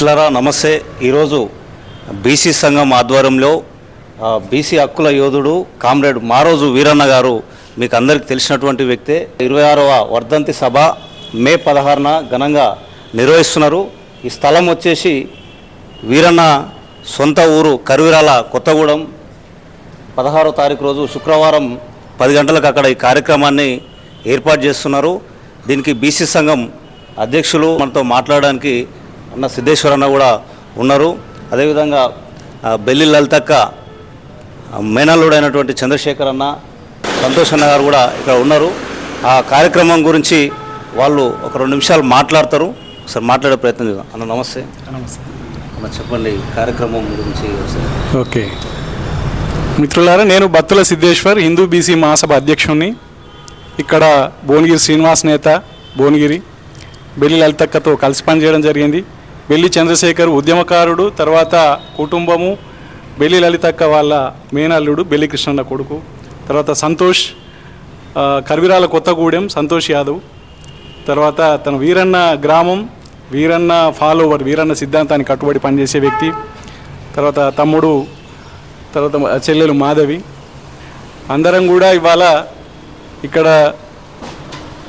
మిత్రులరా నమస్తే. ఈరోజు బీసీ సంఘం ఆధ్వర్యంలో బీసీ హక్కుల యోధుడు కామ్రేడ్ మారోజు వీరన్న గారు మీకు అందరికీ తెలిసినటువంటి వ్యక్తే. ఇరవై ఆరవ వర్ధంతి సభ మే పదహారున ఘనంగా నిర్వహిస్తున్నారు. ఈ స్థలం వచ్చేసి వీరన్న సొంత ఊరు కరువిరాల కొత్తగూడెం. పదహారో తారీఖు రోజు శుక్రవారం పది గంటలకు అక్కడ ఈ కార్యక్రమాన్ని ఏర్పాటు చేస్తున్నారు. దీనికి బీసీ సంఘం అధ్యక్షులు మనతో మాట్లాడడానికి అన్న సిద్ధేశ్వర్ అన్న కూడా ఉన్నారు. అదేవిధంగా బెల్లి లలితక్క మేనల్లుడైనటువంటి చంద్రశేఖర్ అన్న సంతోష్ అన్న గారు కూడా ఇక్కడ ఉన్నారు. ఆ కార్యక్రమం గురించి వాళ్ళు ఒక రెండు నిమిషాలు మాట్లాడతారు. ఒకసారి మాట్లాడే ప్రయత్నం చేద్దాం. అన్న నమస్తే. నమస్తే. అన్న చెప్పండి కార్యక్రమం గురించి ఓకే. మిత్రులారా నేను బత్తుల సిద్ధేశ్వర్ హిందూ బీసీ మహాసభ అధ్యక్షుణ్ణి. ఇక్కడ భువనగిరి శ్రీనివాస్ నేత భువనగిరి బెల్లి లలితక్కతో కలిసి పనిచేయడం జరిగింది. బెల్లి చంద్రశేఖర్ ఉద్యమకారుడు తర్వాత కుటుంబము బెల్లి లలితక్క వాళ్ళ మేనల్లుడు బెల్లి కృష్ణన్న కొడుకు తర్వాత సంతోష్ కరివిరాల కర్విరాల కొత్తగూడెం సంతోష్ యాదవ్ తర్వాత తన వీరన్న గ్రామం వీరన్న ఫాలోవర్ వీరన్న సిద్ధాంతానికి కట్టుబడి పనిచేసే వ్యక్తి తర్వాత తమ్ముడు తర్వాత చెల్లెలు మాధవి. అందరం కూడా ఇవాళ ఇక్కడ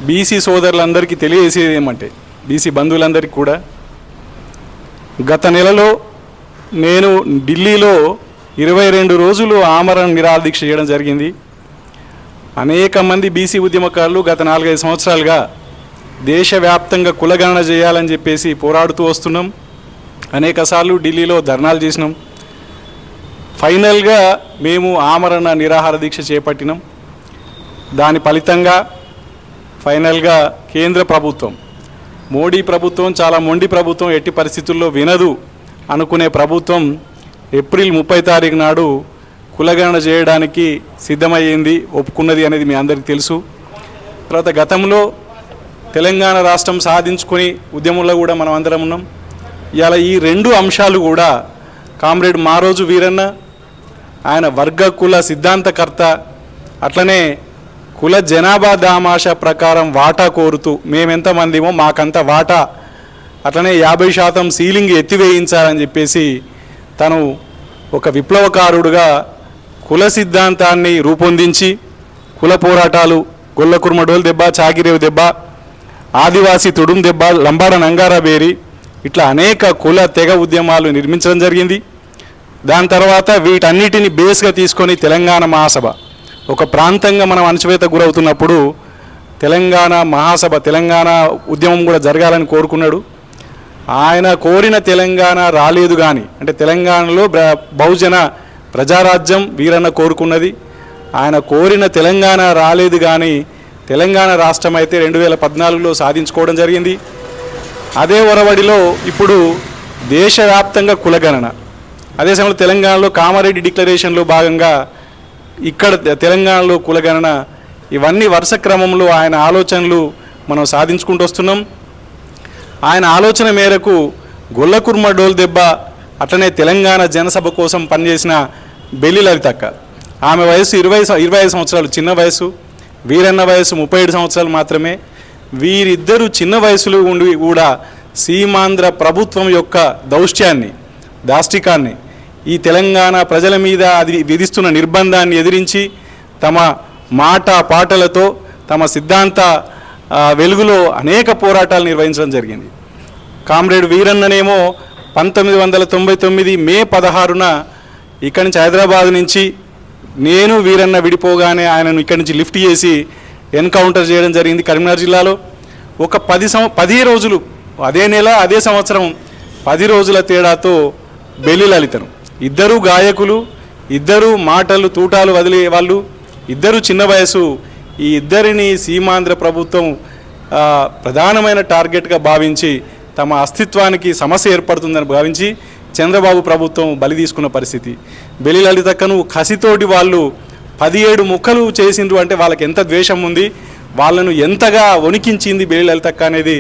బీసీ సోదరులందరికీ తెలియజేసేది ఏమంటే బీసీ బంధువులందరికీ కూడా గత నెలలో నేను ఢిల్లీలో ఇరవై రెండు రోజులు ఆమరణ నిరాదీక్ష చేయడం జరిగింది. అనేక మంది బీసీ ఉద్యమకారులు గత నాలుగైదు సంవత్సరాలుగా దేశవ్యాప్తంగా కులగణన చేయాలని చెప్పేసి పోరాడుతూ వస్తున్నాం. అనేకసార్లు ఢిల్లీలో ధర్నాలు చేసినాం. ఫైనల్గా మేము ఆమరణ నిరాహార దీక్ష చేపట్టినాం. దాని ఫలితంగా ఫైనల్గా కేంద్ర ప్రభుత్వం మోడీ ప్రభుత్వం చాలా మొండి ప్రభుత్వం ఎట్టి పరిస్థితుల్లో వినదు అనుకునే ప్రభుత్వం ఏప్రిల్ ముప్పై తారీఖు నాడు కులగణన చేయడానికి సిద్ధమయ్యింది ఒప్పుకున్నది అనేది మీ అందరికీ తెలుసు. తర్వాత గతంలో తెలంగాణ రాష్ట్రం సాధించుకొని ఉద్యమంలో కూడా మనం అందరం ఉన్నాం. ఇవాళ ఈ రెండు అంశాలు కూడా కామ్రేడ్ మారోజు వీరన్న ఆయన వర్గ కుల సిద్ధాంతకర్త అట్లనే కుల జనాభా దామాష ప్రకారం వాటా కోరుతూ మేమెంతమందిమో మాకంత వాటా. అట్లనే యాభై శాతం సీలింగ్ ఎత్తివేయించాలని చెప్పేసి తను ఒక విప్లవకారుడుగా కుల సిద్ధాంతాన్ని రూపొందించి కుల పోరాటాలు గొల్లకుర్మడోలు దెబ్బ చాగిరేవు దెబ్బ ఆదివాసి తుడుం దెబ్బ లంబాడ నంగారబేరి ఇట్లా అనేక కుల తెగ ఉద్యమాలు నిర్మించడం జరిగింది. దాని తర్వాత వీటన్నిటిని బేస్గా తీసుకొని తెలంగాణ మహాసభ. ఒక ప్రాంతంగా మనం అణచివేత గురవుతున్నప్పుడు తెలంగాణ మహాసభ తెలంగాణ ఉద్యమం కూడా జరగాలని కోరుకున్నాడు. ఆయన కోరిన తెలంగాణ రాలేదు కానీ అంటే తెలంగాణలో బ్ర- బహుజన ప్రజారాజ్యం వీరన్న కోరుకున్నది. ఆయన కోరిన తెలంగాణ రాలేదు కానీ తెలంగాణ రాష్ట్రం అయితే రెండు వేల పద్నాలుగులో సాధించుకోవడం జరిగింది. అదే ఒరవడిలో ఇప్పుడు దేశవ్యాప్తంగా కులగణన. అదే సమయంలో తెలంగాణలో కామారెడ్డి డిక్లరేషన్లో భాగంగా ఇక్కడ తెలంగాణలో కులగణన ఇవన్నీ వరుస క్రమంలో ఆయన ఆలోచనలు మనం సాధించుకుంటూ వస్తున్నాం. ఆయన ఆలోచన మేరకు గొల్లకుర్మ డోల్ దెబ్బ అట్లనే తెలంగాణ జనసభ కోసం పనిచేసిన బెల్లి లలితక్క ఆమె వయసు ఇరవై ఇరవై ఐదు సంవత్సరాలు చిన్న వయసు వీరన్న వయసు ముప్పై ఏడు సంవత్సరాలు మాత్రమే. వీరిద్దరూ చిన్న వయసులో ఉండి కూడా సీమాంధ్ర ప్రభుత్వం యొక్క దౌష్ట్యాన్ని దాష్టికాన్ని ఈ తెలంగాణ ప్రజల మీద అది విధిస్తున్న నిర్బంధాన్ని ఎదిరించి తమ మాట పాటలతో తమ సిద్ధాంత వెలుగులో అనేక పోరాటాలు నిర్వహించడం జరిగింది. కామ్రేడ్ వీరన్ననేమో పంతొమ్మిది వందల తొంభై తొమ్మిది మే పదహారున ఇక్కడి నుంచి హైదరాబాద్ నుంచి నేను వీరన్న విడిపోగానే ఆయనను ఇక్కడి నుంచి లిఫ్ట్ చేసి ఎన్కౌంటర్ చేయడం జరిగింది కరీంనగర్ జిల్లాలో. ఒక పది సం పది రోజులు అదే నెల అదే సంవత్సరం పది రోజుల తేడాతో బెల్లి లలితను. ఇద్దరు గాయకులు ఇద్దరు మాటలు తూటాలు వదిలే వాళ్ళు ఇద్దరు చిన్న వయసు ఈ ఇద్దరిని సీమాంధ్ర ప్రభుత్వం ప్రధానమైన టార్గెట్గా భావించి తమ అస్తిత్వానికి సమస్య ఏర్పడుతుందని భావించి చంద్రబాబు ప్రభుత్వం బలి తీసుకున్న పరిస్థితి. బెలి లలితక్కను కసితోటి వాళ్ళు పదిహేడు ముక్కలు చేసిండ్రు అంటే వాళ్ళకి ఎంత ద్వేషం ఉంది? వాళ్ళను ఎంతగా వణికించింది బెలి లలితక్క అనేది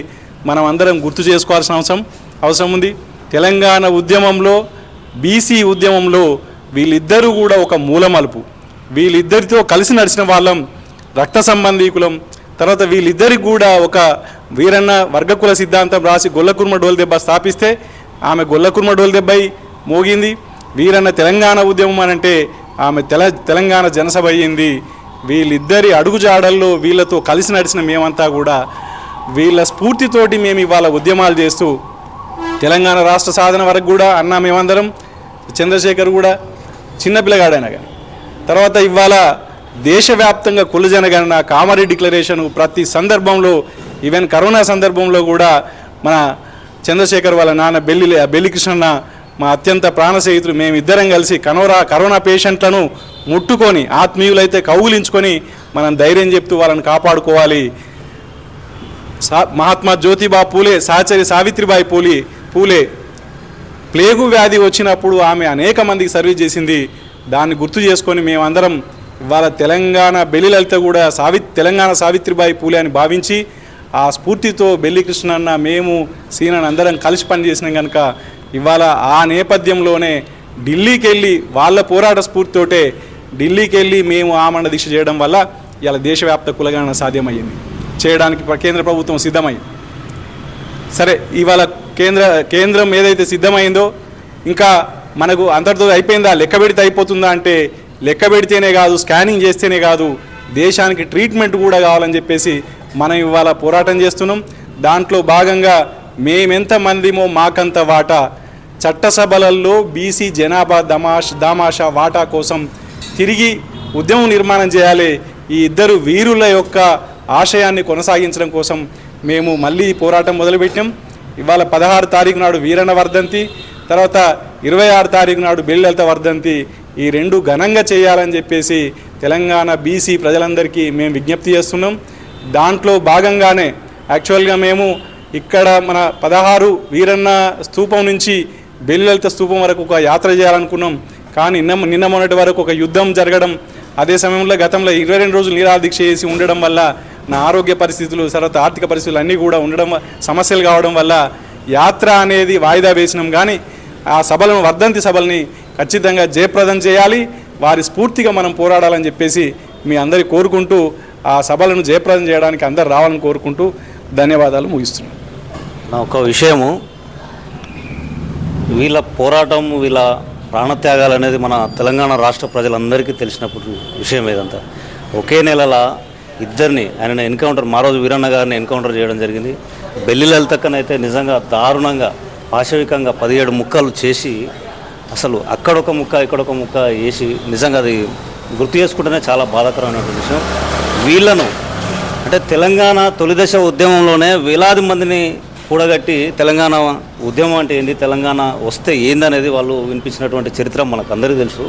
మనం అందరం గుర్తు చేసుకోవాల్సిన అవసరం అవసరం ఉంది. తెలంగాణ ఉద్యమంలో బీసీ ఉద్యమంలో వీళ్ళిద్దరూ కూడా ఒక మూలమలుపు. వీళ్ళిద్దరితో కలిసి నడిచిన వాళ్ళం రక్త సంబంధీకులం. తర్వాత వీళ్ళిద్దరికి కూడా ఒక వీరన్న వర్గకుల సిద్ధాంతం రాసి గొల్లకుర్మ డోల్ దెబ్బ స్థాపిస్తే ఆమె గొల్లకుర్మ డోలు దెబ్బై మోగింది. వీరన్న తెలంగాణ ఉద్యమం అని అంటే ఆమె తెల తెలంగాణ జనసభ అయ్యింది. వీళ్ళిద్దరి అడుగుజాడల్లో వీళ్ళతో కలిసి నడిచిన మేమంతా కూడా వీళ్ళ స్ఫూర్తితోటి మేము ఇవాళ ఉద్యమాలు చేస్తూ తెలంగాణ రాష్ట్ర సాధన వరకు కూడా అన్న మేమందరం చంద్రశేఖర్ కూడా చిన్న పిల్లగాడైనా కానీ. తర్వాత ఇవాళ దేశవ్యాప్తంగా కుల జనగణన కామారెడ్డి డిక్లరేషన్ ప్రతి సందర్భంలో ఈవెన్ కరోనా సందర్భంలో కూడా మన చంద్రశేఖర్ వాళ్ళ నాన్న బెల్లి బెల్లి మా అత్యంత ప్రాణ స్నేహితులు మేమిద్దరం కలిసి కనోరా కరోనా పేషెంట్లను ముట్టుకొని ఆత్మీయులైతే కౌగులించుకొని మనం ధైర్యం చెప్తూ వాళ్ళని కాపాడుకోవాలి. సా మహాత్మా జ్యోతిబా పూలే సహచరి సావిత్రిబాయి పూలి పూలే. ప్లేగు వ్యాధి వచ్చినప్పుడు ఆమె అనేక మందికి సర్వీస్ చేసింది. దాన్ని గుర్తు చేసుకొని మేమందరం ఇవాళ తెలంగాణ బెల్లి లలిత కూడా సావి తెలంగాణ సావిత్రిబాయి పూలే అని భావించి ఆ స్ఫూర్తితో బెల్లి కృష్ణన్న మేము సీనని అందరం కలిసి పనిచేసినాం కనుక ఇవాళ ఆ నేపథ్యంలోనే ఢిల్లీకి వెళ్ళి వాళ్ళ పోరాట స్ఫూర్తితోటే ఢిల్లీకి వెళ్ళి మేము ఆమరణ దీక్ష చేయడం వల్ల ఇవాళ దేశవ్యాప్త కులగణన సాధ్యమయ్యింది. చేయడానికి కేంద్ర ప్రభుత్వం సిద్ధమైంది. సరే ఇవాళ కేంద్ర కేంద్రం ఏదైతే సిద్ధమైందో ఇంకా మనకు అంతటితో అయిపోయిందా? లెక్క పెడితే అయిపోతుందా అంటే లెక్క పెడితేనే కాదు స్కానింగ్ చేస్తేనే కాదు దేశానికి ట్రీట్మెంట్ కూడా కావాలని చెప్పేసి మనం ఇవాళ పోరాటం చేస్తున్నాం. దాంట్లో భాగంగా మేమెంత మందిమో మాకంత వాటా. చట్టసభలలో బీసీ జనాభా దమాష్ దామాషా వాటా కోసం తిరిగి ఉద్యమం నిర్మాణం చేయాలి. ఈ ఇద్దరు వీరుల యొక్క ఆశయాన్ని కొనసాగించడం కోసం మేము మళ్ళీ పోరాటం మొదలుపెట్టాం. ఇవాళ పదహారు తారీఖు నాడు వీరన్న వర్ధంతి తర్వాత ఇరవై ఆరు తారీఖు నాడు బెల్లెలత వర్ధంతి. ఈ రెండు ఘనంగా చేయాలని చెప్పేసి తెలంగాణ బీసీ ప్రజలందరికీ మేము విజ్ఞప్తి చేస్తున్నాం. దాంట్లో భాగంగానే యాక్చువల్గా మేము ఇక్కడ మన పదహారు వీరన్న స్థూపం నుంచి బెల్లెలత స్థూపం వరకు ఒక యాత్ర చేయాలనుకున్నాం. కానీ నిన్న నిన్న మొన్నటి వరకు ఒక యుద్ధం జరగడం అదే సమయంలో గతంలో ఇరవై రెండు రోజులు నీరాదీక్ష చేసి ఉండడం వల్ల నా ఆరోగ్య పరిస్థితులు తర్వాత ఆర్థిక పరిస్థితులు అన్నీ కూడా ఉండడం సమస్యలు కావడం వల్ల యాత్ర అనేది వాయిదా వేసినాం. కానీ ఆ సభలను వర్ధంతి సభల్ని ఖచ్చితంగా జయప్రదం చేయాలి. వారి స్ఫూర్తిగా మనం పోరాడాలని చెప్పేసి మీ అందరి కోరుకుంటూ ఆ సభలను జయప్రదం చేయడానికి అందరు రావాలని కోరుకుంటూ ధన్యవాదాలు ముగిస్తున్నాను నా ఒక విషయము. వీళ్ళ పోరాటం వీళ్ళ ప్రాణత్యాగాలు అనేది మన తెలంగాణ రాష్ట్ర ప్రజలందరికీ తెలిసినప్పుడు విషయం ఏదంతా ఒకే నెలల ఇద్దరిని ఆయన ఎన్కౌంటర్ మా రోజు వీరన్న గారిని ఎన్కౌంటర్ చేయడం జరిగింది. బెల్లి తక్కనైతే నిజంగా దారుణంగా పాశవికంగా పదిహేడు ముక్కలు చేసి అసలు అక్కడొక ముక్క ఇక్కడొక ముక్క వేసి నిజంగా అది గుర్తు చేసుకుంటేనే చాలా బాధాకరమైనటువంటి విషయం. వీళ్ళను అంటే తెలంగాణ తొలిదశ ఉద్యమంలోనే వేలాది మందిని కూడగట్టి తెలంగాణ ఉద్యమం అంటే ఏంటి తెలంగాణ వస్తే ఏందనేది వాళ్ళు వినిపించినటువంటి చరిత్ర మనకు అందరికీ తెలుసు.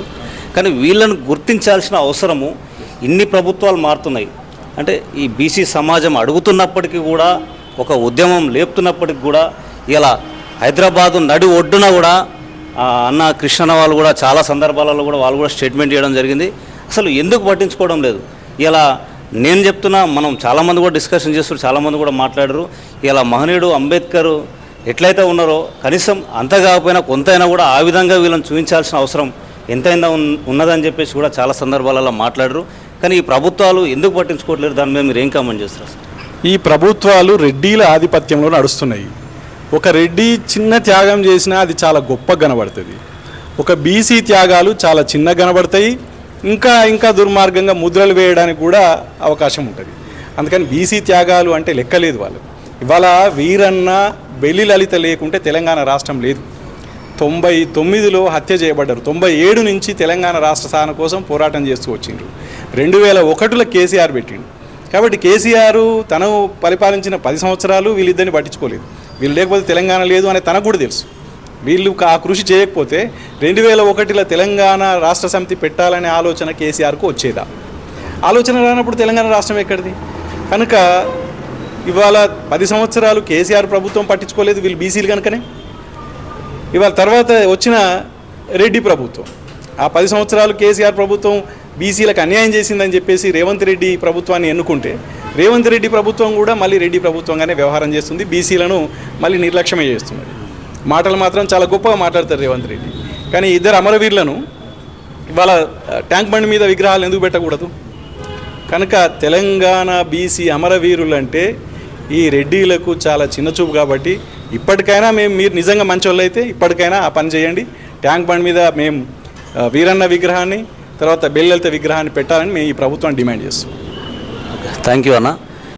కానీ వీళ్ళను గుర్తించాల్సిన అవసరము ఇన్ని ప్రభుత్వాలు మారుతున్నాయి. అంటే ఈ బీసీ సమాజం అడుగుతున్నప్పటికీ కూడా ఒక ఉద్యమం లేపుతున్నప్పటికి కూడా ఇలా హైదరాబాదు నడి ఒడ్డున కూడా అన్న కృష్ణ వాళ్ళు కూడా చాలా సందర్భాలలో కూడా వాళ్ళు కూడా స్టేట్మెంట్ చేయడం జరిగింది. అసలు ఎందుకు పట్టించుకోవడం లేదు? ఇలా నేను చెప్తున్నా మనం చాలామంది కూడా డిస్కషన్ చేస్తున్నారు చాలామంది కూడా మాట్లాడరు. ఇలా మహనీయుడు అంబేద్కర్ ఎట్లయితే ఉన్నారో కనీసం అంత కాకపోయినా కొంతైనా కూడా ఆ విధంగా వీళ్ళని చూపించాల్సిన అవసరం ఎంతైనా ఉన్నదని చెప్పేసి కూడా చాలా సందర్భాలలో మాట్లాడరు. కానీ ఈ ప్రభుత్వాలు ఎందుకు పట్టించుకోవట్లేదు? దాని మీద మీరు ఏం కామెంట్ చేస్తారు ఈ ప్రభుత్వాలు రెడ్డీల ఆధిపత్యంలో నడుస్తున్నాయి. ఒక రెడ్డి చిన్న త్యాగం చేసినా అది చాలా గొప్ప కనబడుతుంది. ఒక బీసీ త్యాగాలు చాలా చిన్న కనబడతాయి. ఇంకా ఇంకా దుర్మార్గంగా ముద్రలు వేయడానికి కూడా అవకాశం ఉంటుంది. అందుకని బీసీ త్యాగాలు అంటే లెక్కలేదు వాళ్ళు ఇవాళ వీరన్న బెల్లి లలిత లేకుంటే తెలంగాణ రాష్ట్రం లేదు. తొంభై తొమ్మిదిలో హత్య చేయబడ్డారు. తొంభై ఏడు నుంచి తెలంగాణ రాష్ట్ర సాధన కోసం పోరాటం చేస్తూ వచ్చిండ్రు. రెండు వేల ఒకటిలో కేసీఆర్ పెట్టిండు. కాబట్టి కేసీఆర్ తను పరిపాలించిన పది సంవత్సరాలు వీళ్ళిద్దరిని పట్టించుకోలేదు. వీళ్ళు లేకపోతే తెలంగాణ లేదు అని తనకు కూడా తెలుసు. వీళ్ళు ఆ కృషి చేయకపోతే రెండు వేల ఒకటిలో తెలంగాణ రాష్ట్ర సమితి పెట్టాలనే ఆలోచన కేసీఆర్కు వచ్చేదా? ఆలోచన రానప్పుడు తెలంగాణ రాష్ట్రం ఎక్కడిది? కనుక ఇవాళ పది సంవత్సరాలు కేసీఆర్ ప్రభుత్వం పట్టించుకోలేదు వీళ్ళు బీసీలు కనుకనే. ఇవాళ తర్వాత వచ్చిన రెడ్డి ప్రభుత్వం. ఆ పది సంవత్సరాలు కేసీఆర్ ప్రభుత్వం బీసీలకు అన్యాయం చేసిందని చెప్పేసి రేవంత్ రెడ్డి ప్రభుత్వాన్ని ఎన్నుకుంటే రేవంత్ రెడ్డి ప్రభుత్వం కూడా మళ్ళీ రెడ్డి ప్రభుత్వంగానే వ్యవహారం చేస్తుంది బీసీలను మళ్ళీ నిర్లక్ష్యమే చేస్తున్నది మాటలు మాత్రం చాలా గొప్పగా మాట్లాడతారు రేవంత్ రెడ్డి. కానీ ఇద్దరు అమరవీరులను ఇవాళ ట్యాంక్ బండి మీద విగ్రహాలు ఎందుకు పెట్టకూడదు? కనుక తెలంగాణ బీసీ అమరవీరులు అంటే ఈ రెడ్డిలకు చాలా చిన్న చూపు కాబట్టి ఇప్పటికైనా మేము మీరు నిజంగా మంచోళ్ళు అయితే ఇప్పటికైనా ఆ పని చేయండి. ట్యాంక్ బండ్ మీద మేము వీరన్న విగ్రహాన్ని తర్వాత బెల్లెలత విగ్రహాన్ని పెట్టాలని మేము ఈ ప్రభుత్వాన్ని డిమాండ్ చేస్తాం థ్యాంక్ యూ అన్న.